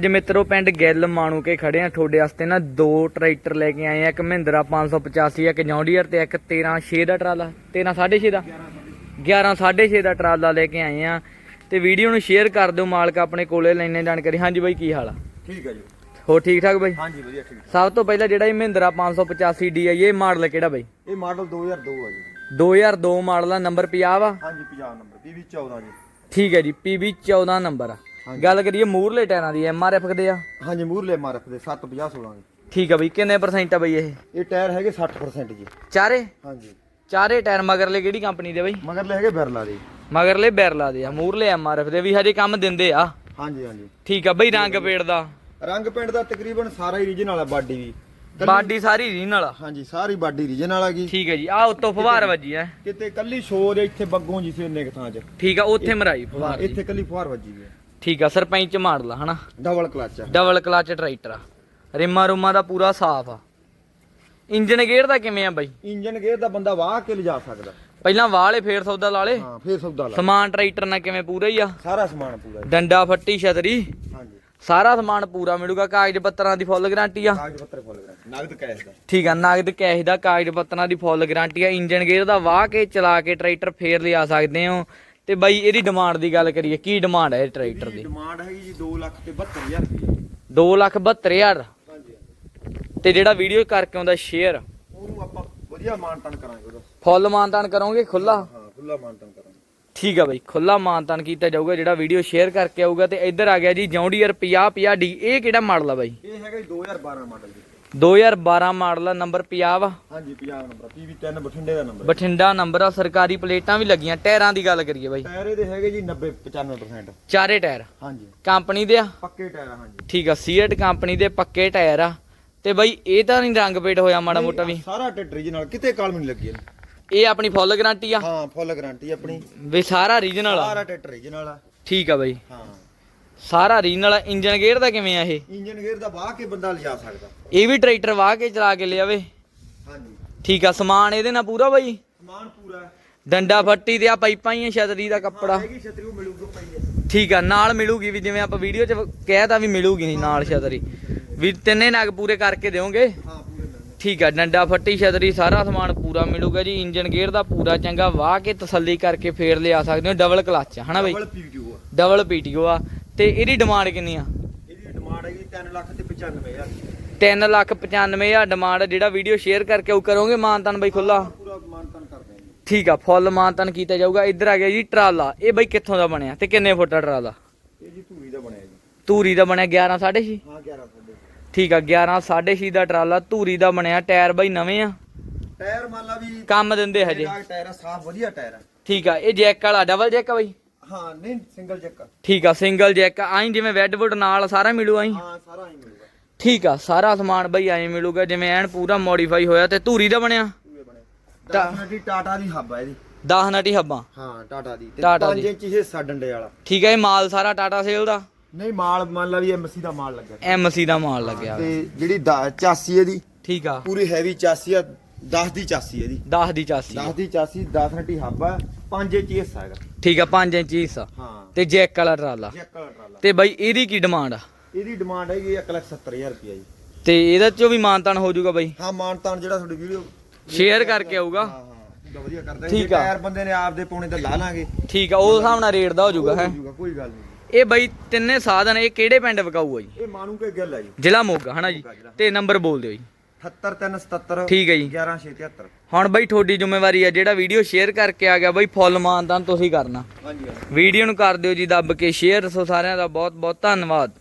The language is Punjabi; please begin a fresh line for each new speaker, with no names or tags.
ਅੱਜ ਮਿੱਤਰੋ ਪਿੰਡ ਗਿੱਲ ਮਾਣੂ ਕੇ ਖੜੇ ਆ। ਤੁਹਾਡੇ ਵਾਸਤੇ ਨਾ ਦੋ ਟਰੈਕਟਰ ਲੈ ਕੇ ਆਏ ਆ। ਇੱਕ ਮਹਿੰਦਰਾ 585 ਇੱਕ ਜੌਂਡੀਅਰ ਤੇ ਇੱਕ 13 ਦਾ ਟਰਾਲਾ। 13 6.5 ਦਾ? 11 6.5 ਦਾ ਟਰਾਲਾ ਲੈ ਕੇ ਆਏ ਆ। ਤੇ ਵੀਡੀਓ ਨੂੰ ਸ਼ੇਅਰ ਕਰ ਦਿਓ ਮਾਲਕ ਆਪਣੇ ਕੋਲੇ ਲੈਣੇ ਜਾਣਕਾਰੀ। ਹਾਂਜੀ ਬਾਈ ਕੀ ਹਾਲ ਆ?
ਠੀਕ ਹੈ ਜੀ।
ਹੋ ਠੀਕ ਠਾਕ ਬਾਈ?
ਹਾਂਜੀ ਵਧੀਆ ਠੀਕ
ਸਭ ਤੋਂ ਪਹਿਲਾਂ ਜਿਹੜਾ ਇਹ ਮਹਿੰਦਰਾ 585 DI ਇਹ ਮਾਡਲ ਕਿਹੜਾ ਬਾਈ?
ਇਹ ਮਾਡਲ 2002 ਹੈ ਜੀ।
2002 ਮਾਡਲ ਆ ਨੰਬਰ 50 ਵਾ?
ਹਾਂਜੀ 50 ਨੰਬਰ PV 14 ਜੀ।
ਠੀਕ ਹੈ ਜੀ PB 14 ਨੰਬਰ ਆ। ਗੱਲ ਕਰੀਏ ਮੂਰਲੇ ਟਾਇਰਾਂ ਦੀ MRF ਦੇ ਆ?
ਹਾਂਜੀ ਮੂਰਲੇ ਮਾਰਕ ਦੇ 750 16 ਜੀ
ਠੀਕ ਆ ਬਈ ਕਿੰਨੇ ਪਰਸੈਂਟ ਆ ਬਈ ਇਹ?
ਇਹ ਟਾਇਰ ਹੈਗੇ 60% ਜੀ।
ਚਾਰੇ?
ਹਾਂਜੀ।
ਚਾਰੇ ਟਾਇਰ ਮਗਰਲੇ ਕਿਹੜੀ ਕੰਪਨੀ ਦੇ ਬਈ?
ਮਗਰ ਲੈ ਹੈਗੇ ਬਿਰਲਾ ਦੇ।
ਮਗਰਲੇ ਬੈਰਲਾ ਦੇ ਆ ਮੂਰਲੇ ਐਮਆਰਐਫ ਦੇ ਵੀ ਹਜੇ ਕੰਮ ਦਿੰਦੇ ਆ।
ਹਾਂਜੀ ਹਾਂਜੀ।
ਠੀਕ ਆ ਬਈ ਰੰਗ ਪੇੜ ਦਾ?
ਰੰਗ ਪਿੰਡ ਦਾ ਤਕਰੀਬਨ ਸਾਰਾ ਹੀ ਰੀਜਨ ਵਾਲਾ ਬਾਡੀ ਵੀ। ਕੱਲੀ-
ਬਾਡੀ ਸਾਰੀ ਰੀਨਲ ਆ?
ਹਾਂਜੀ ਸਾਰੀ ਬਾਡੀ ਰੀਜਨ ਵਾਲਾ ਗਈ
ਠੀਕ ਹੈ ਜੀ ਆ ਉੱਤੋਂ ਫਵਾਰ ਵੱਜੀ ਐ
ਕਿਤੇ ਕੱਲੀ ਸ਼ੋਰ ਇੱਥੇ ਬੱਗੋਂ ਜੀ ਸੀ ਉਹਨੇ ਕੁ ਥਾਂ 'ਚ।
ਠੀਕ ਆ ਉੱਥੇ ਮਰਾਈ
ਹਾਂ ਇੱਥੇ ਕੱਲੀ ਫੁਹਾਰ ਵੱਜੀ ਵੀ
ਠੀਕ ਆ ਸਰਪੰਚ ਮਾਡਲ ਆ ਹਨਾ?
ਡਬਲ ਕਲਚ ਆ।
ਡਬਲ ਕਲਚ ਟਰੈਕਟਰ ਆ। ਰਿਮਾ ਰੁਮਾ ਦਾ ਪੂਰਾ ਸਾਫ਼ ਆ। ਇੰਜਨ ਗੇਅਰ ਦਾ ਕਿਵੇਂ ਆ ਬਾਈ?
ਇੰਜਨ ਗੇਅਰ ਦਾ ਬੰਦਾ ਵਾਹ ਕੇ ਲਿਜਾ ਸਕਦਾ।
ਪਹਿਲਾਂ ਵਾਲੇ ਫੇਰ ਸੌਦਾ ਲਾਲੇ
ਹਾਂ ਫੇਰ ਸੌਦਾ ਲਾ
ਸਮਾਨ ਟਰੈਕਟਰ ਨਾਲ ਕਿਵੇਂ ਪੂਰਾ ਹੀ ਆ?
ਸਾਰਾ ਸਮਾਨ ਪੂਰਾ ਜੀ
ਡੰਡਾ ਫੱਟੀ ਛਤਰੀ?
ਹਾਂਜੀ।
ਸਾਰਾ ਸਮਾਨ ਪੂਰਾ ਮਿਲੂਗਾ ਕਾਗਜ਼ ਪੱਤਰਾਂ ਦੀ ਫੁੱਲ ਗਾਰੰਟੀ ਆ?
ਕਾਗਜ਼ ਪੱਤਰ ਫੁੱਲ ਗਏ ਨਗਦ ਕੈਸ਼ ਦਾ।
ਠੀਕ ਆ ਨਗਦ ਕੈਸ਼ ਦਾ ਕਾਗਜ਼ ਪੱਤਰਾਂ ਦੀ ਫੁੱਲ ਗਾਰੰਟੀ ਆ। ਇੰਜਨ ਗੇਅਰ ਦਾ ਵਾਹ ਕੇ ਚਲਾ ਕੇ ਟਰੈਕਟਰ ਫੇਰ ਲਿਆ ਸਕਦੇ ਹੋ। ਤੇ ਬਾਈ ਇਹਦੀ ਡਿਮਾਂਡ ਦੀ ਗੱਲ ਕਰੀਏ ਕੀ ਡਿਮਾਂਡ ਹੈ ਇਹ ਟਰੈਕਟਰ ਦੀ?
ਡਿਮਾਂਡ ਹੈਗੀ ਜੀ 2 ਲੱਖ ਤੇ 72000 ਰੁਪਏ।
2 ਲੱਖ 72000
ਹਾਂਜੀ
ਤੇ ਜਿਹੜਾ ਵੀਡੀਓ ਕਰਕੇ ਆਉਂਦਾ ਸ਼ੇਅਰ
ਉਹਨੂੰ ਆਪਾਂ ਵਧੀਆ ਮਾਨਤਨ ਕਰਾਂਗੇ ਉਹਦਾ।
ਫੁੱਲ ਮਾਨਤਾਨ ਕਰੋਗੇ ਖੁੱਲਾ
ਹਾਂ ਖੁੱਲਾ ਮਾਨਤਨ ਕਰਾਂਗੇ।
ਠੀਕ ਆ ਬਾਈ ਖੁੱਲਾ ਮਾਨਤਾਨ ਕੀਤਾ ਜਾਊਗਾ ਜਿਹੜਾ ਵੀਡੀਓ ਸ਼ੇਅਰ ਕਰਕੇ ਆਊਗਾ ਤੇ ਇੱਧਰ ਆ ਗਿਆ ਜੀ ਜੌਂਡੀਅਰ 50 50 ਡੀ ਇਹ ਕਿਹੜਾ ਮਾਡਲ ਆ ਬਾਈ?
ਇਹ ਹੈਗਾ ਜੀ 2012 ਮਾਡਲ ਜੀ।
2012 ਮਾਡਲ ਆ ਨੰਬਰ 50 ਵਾ।
ਹਾਂਜੀ 50 ਨੰਬਰ PV3 ਬਠਿੰਡੇ ਦਾ ਨੰਬਰ
ਬਠਿੰਡਾ ਨੰਬਰ ਆ ਸਰਕਾਰੀ ਪਲੇਟਾਂ ਵੀ ਲੱਗੀਆਂ ਟਾਇਰਾਂ ਦੀ ਗੱਲ ਕਰੀਏ ਬਾਈ।
ਟਾਇਰ ਇਹਦੇ ਹੈਗੇ ਜੀ 90 95%
ਚਾਰੇ ਟਾਇਰ।
ਹਾਂਜੀ।
ਕੰਪਨੀ ਦੇ ਆ?
ਪੱਕੇ ਟਾਇਰ ਆ, ਹਾਂਜੀ।
ਠੀਕ ਆ ਸੀਟ ਕੰਪਨੀ ਦੇ ਪੱਕੇ ਟਾਇਰ ਆ। ਤੇ ਬਾਈ ਇਹ ਤਾਂ ਨਹੀਂ ਰੰਗ ਪੇਟ ਹੋਇਆ ਮਾੜਾ ਮੋਟਾ ਵੀ।
ਸਾਰਾ ਟਰੈਕਟਰ ਨਾਲ ਕਿਤੇ ਕਾਲਮ ਨਹੀਂ ਲੱਗੀ ਇਹਨੂੰ।
ਇਹ ਆਪਣੀ ਫੁੱਲ ਗਾਰੰਟੀ ਆ।
ਹਾਂ ਫੁੱਲ ਗਾਰੰਟੀ ਆਪਣੀ।
ਵੀ ਸਾਰਾ ਰੀਜਨਲ ਆ।
ਸਾਰਾ ਟਰੈਕਟਰ ਨਾਲ ਆ।
ਠੀਕ ਆ ਬਾਈ।
ਹਾਂ।
ਸਾਰਾ ਰੀਜਨਲ ਆ ਇੰਜਨ ਗੇਅਰ ਦਾ ਕਿਵੇਂ ਆ ਇਹ?
ਇੰਜਨ ਗੇਅਰ ਦਾ ਵਾਹ ਕੇ ਬੰਦਾ ਲਿਜਾ ਸਕਦਾ।
ਇਹ ਵੀ ਟਰੈਕਟਰ ਵਾਹ ਕੇ ਚਲਾ ਕੇ ਲਿਆਵੇ।
ਹਾਂਜੀ।
ਠੀਕ ਆ ਸਮਾਨ ਇਹਦੇ ਨਾਲ ਪੂਰਾ ਬਾਈ?
ਸਮਾਨ ਪੂਰਾ ਹੈ।
ਡੰਡਾ ਫੱਟੀ ਤੇ ਆ ਪਾਈਪਾਂ ਹੀ ਆ ਛਤਰੀ ਦਾ ਕੱਪੜਾ।
ਹੈਗੀ ਛਤਰੀ ਉਹ ਮਿਲੂਗਾ ਪਈ
ਠੀਕ ਆ ਨਾਲ ਮਿਲੂਗੀ ਵੀ ਜਿਵੇਂ ਆਪਾਂ ਵੀਡੀਓ 'ਚ ਕਹਿਤਾ ਵੀ ਮਿਲੂਗੀ ਨਾਲ ਛਤਰੀ। ਵੀ ਤਿੰਨੇ ਨਗ ਪੂਰੇ ਕਰਕੇ ਦਿਓਗੇ?
ਹਾਂ ਪੂਰੇ ਮਿਲਣਗੇ।
ਠੀਕ ਆ ਡੰਡਾ ਫੱਟੀ ਛਤਰੀ ਸਾਰਾ ਸਮਾਨ ਪੂਰਾ ਮਿਲੂਗਾ ਜੀ। ਇੰਜਨ ਗੇਅਰ ਦਾ ਪੂਰਾ ਚੰਗਾ ਵਾਹ ਕੇ ਤਸੱਲੀ ਕਰਕੇ ਫੇਰ ਲਿਆ ਸਕਦੇ ਹੋ ਡਬਲ ਕਲਚ ਹਨਾ ਬਈ?
ਡਬਲ PVQ ਆ।
ਡਬਲ ਪੀਟੀਓ ਆ। ਤੇ ਇਹਦੀ ਡਿਮਾਂਡ ਕਿੰਨੀ ਆ?
ਇਹਦੀ ਡਿਮਾਂਡ ਹੈਗੀ 3 ਲੱਖ ਤੇ 95000
3 ਲੱਖ 95 ਹਜ਼ਾਰ ਡਿਮਾਂਡ ਜਿਹੜਾ ਵੀਡੀਓ ਸ਼ੇਅਰ ਕਰਕੇ ਉਹ ਕਰੋਗੇ ਮਾਨਤਨ ਬਈ ਖੁੱਲਾ
ਪੂਰਾ ਮਾਨਤਨ
ਠੀਕ ਆ ਫੁੱਲ ਮਾਨਤਨ ਕੀਤਾ ਜਾਊਗਾ। ਇੱਧਰ ਆ ਗਿਆ ਜੀ ਟਰਾਲਾ। ਇਹ ਬਈ ਕਿੱਥੋਂ ਦਾ ਬਣਿਆ ਤੇ ਕਿੰਨੇ ਫੁੱਟ ਦਾ ਟਰਾਲਾ?
ਇਹ ਜੀ ਧੂਰੀ ਦਾ ਬਣਿਆ ਜੀ।
ਧੂਰੀ ਦਾ ਬਣਿਆ 11 6.5
ਹਾਂ 11 ਫੁੱਟ ਦੇ।
ਠੀਕ ਆ 11 6.5 ਦਾ ਟਰਾਲਾ ਧੂਰੀ ਦਾ ਬਣਿਆ ਟਾਇਰ ਬਈ ਨਵੇਂ ਆ?
ਟਾਇਰ ਮੰਨ ਲਾ ਵੀ
ਕੰਮ ਦਿੰਦੇ ਹਜੇ।
ਟਾਇਰ ਸਾਫ਼ ਵਧੀਆ ਟਾਇਰ ਆ।
ਠੀਕ ਆ ਇਹ ਜੈਕ ਵਾਲਾ ਡਬਲ ਜੈਕ ਆ ਬਈ?
ਹਾਂ ਨਹੀਂ ਸਿੰਗਲ ਚੈੱਕ
ਠੀਕ ਆ ਸਿੰਗਲ ਜੈਕ ਆਈ ਜਿਵੇਂ ਵੈਡਵੁੱਡ ਨਾਲ ਸਾਰਾ ਮਿਲੂ ਆਈ
ਹਾਂ ਸਾਰਾ ਹੀ ਮਿਲੂਗਾ।
ਠੀਕ ਆ ਸਾਰਾ ਸਮਾਨ ਬਈ ਐਂ ਮਿਲੂਗਾ ਜਿਵੇਂ ਐਨ ਪੂਰਾ ਮੋਡੀਫਾਈ ਹੋਇਆ ਤੇ ਧੂਰੀ ਦਾ ਬਣਿਆ?
ਪੂਰੇ ਬਣੇ
ਟਾ-
ਟਾਟਾ ਟਾਟਾ ਦੀ ਹੱਬ ਆ ਇਹਦੀ।
10 ਨਟੀ ਹੱਬਾਂ
ਹਾਂ ਟਾਟਾ ਦੀ। ਤੇ
ਟਾਟਾ
5
ਦੀ।
ਇੰਚ ਹਿੱਸਾ ਡੰਡੇ ਵਾਲਾ।
ਠੀਕ ਆ ਇਹ ਮਾਲ ਸਾਰਾ ਟਾਟਾ ਸੇਲ ਦਾ?
ਨਹੀਂ ਮਾਲ ਮੰਨ ਲਾ ਵੀ ਐਮਸੀ ਦਾ ਮਾਲ ਲੱਗਾ
ਐਮਸੀ ਦਾ ਮਾਲ ਲੱਗਿਆ।
ਤੇ ਜਿਹੜੀ ਦਾ- ਚਾਸੀ ਇਹਦੀ
ਠੀਕ ਆ।
ਪੂਰੀ ਹੈਵੀ ਚਾਸੀ ਆ 10 ਦੀ ਚਾਸੀ ਇਹਦੀ।
10 ਦੀ ਚਾਸੀ।
10 ਦੀ ਚਾਸੀ 10 ਨਟੀ ਹੱਬ ਆ। 5 ਇੰਚ ਹਿੱਸਾ ਹੈਗਾ।
ਠੀਕ ਆ 5 ਇੰਚ ਹਿੱਸਾ।
ਹਾਂ।
ਤੇ ਜੈਕ ਵਾਲਾ ਟਰਾਲਾ।
ਚੈੱਕ ਵਾਲਾ ਟਰਾਲਾ।
ਤੇ ਬਈ ਇਹਦੀ ਕੀ ਡਿਮਾਂਡ ਆ?
ਇਹਦੀ ਡਿਮਾਂਡ ਹੈਗੀ 170000 ਰੁਪਏ ਜੀ।
ਤੇ ਇਹਦੇ ਚੋਂ ਵੀ ਮਾਨਤਾਨ ਹੋ ਜਾਊਗਾ ਬਈ?
ਹਾਂ ਮਾਨਤਾਨ ਜਿਹੜਾ ਤੁਹਾਡੀ ਵੀਡੀਓ
ਸ਼ੇਅਰ ਕਰਕੇ ਆਊਗਾ।
ਹਾਂ ਹਾਂ। ਵਧੀਆ ਕਰਦਾ
ਠੀਕ ਆ।
ਟਾਇਰ ਬੰਦੇ ਨੇ ਆਪਦੇ ਤੇ ਲਾ ਲਾਂਗੇ।
ਠੀਕ ਆ ਉਸ ਹਿਸਾਬ ਨਾਲ ਰੇਟ ਦਾ ਹੋ ਜਾਊਗਾ ਹੈ
ਹੋ? ਜਾਊਗਾ, ਕੋਈ ਗੱਲ ਨਹੀਂ।
ਇਹ ਬਈ ਤਿੰਨੇ ਸਾਧਨ ਇਹ ਕਿਹੜੇ ਪਿੰਡ ਵਿਕਾਊ ਆ ਜੀ?
ਇਹ ਮਾਨੂ ਕੇ ਗੱਲ ਹੈ ਜੀ।
ਜ਼ਿਲ੍ਹਾ ਮੋਗਾ ਹਨਾ ਜੀ? ਤੇ ਨੰਬਰ ਬੋਲ ਦਿਓ ਜੀ।
78377
ਠੀਕ ਹੈ ਜੀ।
11673
ਹੁਣ ਬਈ ਤੁਹਾਡੀ ਜ਼ਿੰਮੇਵਾਰੀ ਆ ਜਿਹੜਾ ਵੀਡੀਓ ਸ਼ੇਅਰ ਕਰਕੇ ਆ ਗਿਆ ਬਈ ਫੁੱਲ ਮਾਨਤਾਨ ਤੁਸੀਂ ਕਰਨਾ।
ਹਾਂਜੀ
ਵੀਡੀਓ ਨੂੰ ਕਰ ਦਿਓ ਜੀ ਦੱਬ ਕੇ ਸ਼ੇਅਰ ਸੋ ਸਾਰਿਆਂ ਦਾ ਬਹੁਤ ਬਹੁਤ ਧੰਨਵਾਦ।